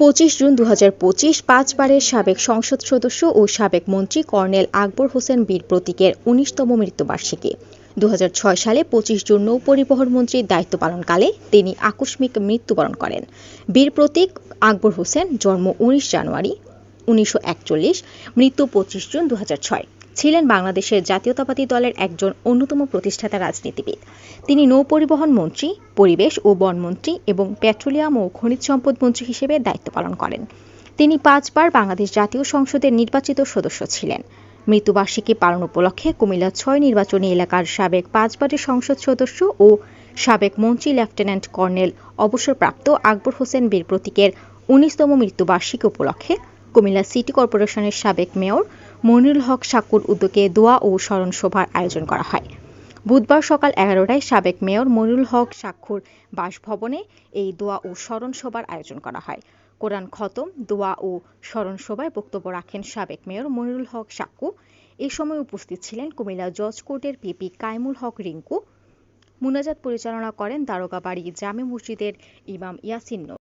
পঁচিশ জুন দু হাজার পাঁচবারের সাবেক সংসদ সদস্য ও সাবেক মন্ত্রী কর্নেল আকবর হোসেন বীর প্রতীকের উনিশতম মৃত্যুবার্ষিকী। দু হাজার ছয় সালে পঁচিশ জুন নৌপরিবহন মন্ত্রীর দায়িত্ব পালনকালে তিনি আকস্মিক মৃত্যুবরণ করেন। বীর প্রতীক আকবর হোসেন জন্ম উনিশ জানুয়ারি উনিশশো একচল্লিশ, মৃত্যু পঁচিশ জুন দু হাজার ছয়। ছিলেন বাংলাদেশের জাতীয়তাবাদী দলের একজন অন্যতম প্রতিষ্ঠাতা রাজনীতিবিদ। তিনি নৌপরিবহন মন্ত্রী, পরিবেশ ও বনমন্ত্রী এবং পেট্রোলিয়াম ও খনিজ সম্পদ মন্ত্রী হিসেবে দায়িত্ব পালন করেন। তিনি পাঁচবার বাংলাদেশ জাতীয় সংসদের নির্বাচিত সদস্য ছিলেন। মৃত্যুবার্ষিকী পালন উপলক্ষে কুমিল্লা ছয় নির্বাচনী এলাকার সাবেক পাঁচবারের সংসদ সদস্য ও সাবেক মন্ত্রী লেফটেন্যান্ট কর্নেল অবসরপ্রাপ্ত আকবর হোসেন বীর প্রতীকের উনিশতম মৃত্যুবার্ষিকী উপলক্ষে কুমিল্লা সিটি কর্পোরেশনের সাবেক মেয়র মনিরুল হক সাকুর উদ্যোগে দোয়া ও স্মরণ সভার আয়োজন করা হয়। বুধবার সকাল এগারোটায় সাবেক মেয়র মনিরুল হক সাক্ষুর বাসভবনে এই দোয়া ও স্মরণ সভার আয়োজন করা হয়। কোরআন খতম, দোয়া ও স্মরণ সভায় বক্তব্য রাখেন সাবেক মেয়র মনিরুল হক সাক্কু এ সময় উপস্থিত ছিলেন কুমিল্লা জজ কোর্টের পিপি কাইমুল হক রিঙ্কু। মুনাজাত পরিচালনা করেন দারোগাবাড়ি জামে মসজিদের ইমাম ইয়াসিন নূর।